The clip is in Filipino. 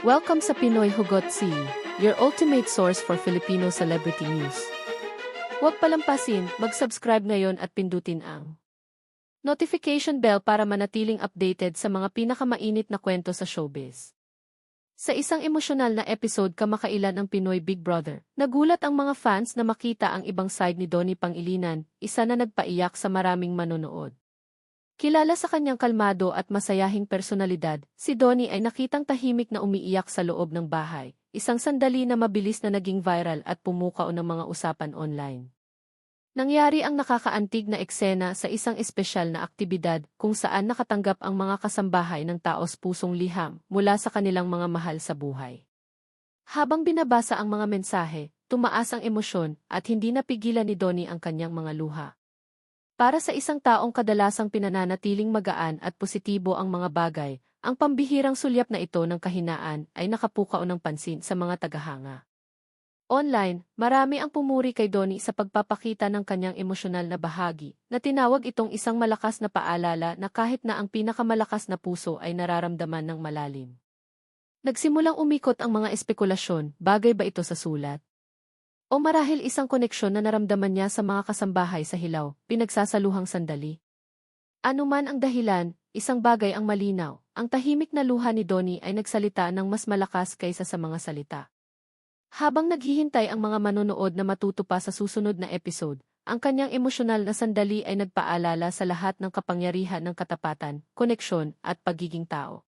Welcome sa Pinoy Hugot C, your ultimate source for Filipino celebrity news. Huwag palampasin, mag-subscribe ngayon at pindutin ang notification bell para manatiling updated sa mga pinakamainit na kwento sa showbiz. Sa isang emosyonal na episode kamakailan ng Pinoy Big Brother, nagulat ang mga fans na makita ang ibang side ni Donnie Pangilinan, isa na nagpaiyak sa maraming manonood. Kilala sa kanyang kalmado at masayahing personalidad, si Donnie ay nakitang tahimik na umiiyak sa loob ng bahay, isang sandali na mabilis na naging viral at pumukaw ng mga usapan online. Nangyari ang nakakaantig na eksena sa isang espesyal na aktibidad kung saan nakatanggap ang mga kasambahay ng taos pusong liham mula sa kanilang mga mahal sa buhay. Habang binabasa ang mga mensahe, tumaas ang emosyon at hindi napigilan ni Donnie ang kanyang mga luha. Para sa isang taong kadalasang pinananatiling magaan at positibo ang mga bagay, ang pambihirang sulyap na ito ng kahinaan ay nakapukaw ng pansin sa mga tagahanga. Online, marami ang pumuri kay Donnie sa pagpapakita ng kanyang emosyonal na bahagi, na tinawag itong isang malakas na paalala na kahit na ang pinakamalakas na puso ay nararamdaman ng malalim. Nagsimulang umikot ang mga espekulasyon, bagay ba ito sa sulat? O marahil isang koneksyon na naramdaman niya sa mga kasambahay sa hilaw, pinagsasaluhang sandali. Ano man ang dahilan, isang bagay ang malinaw, ang tahimik na luha ni Donnie ay nagsalita ng mas malakas kaysa sa mga salita. Habang naghihintay ang mga manonood na matuto pa sa susunod na episode, ang kanyang emosyonal na sandali ay nagpaalala sa lahat ng kapangyarihan ng katapatan, koneksyon, at pagiging tao.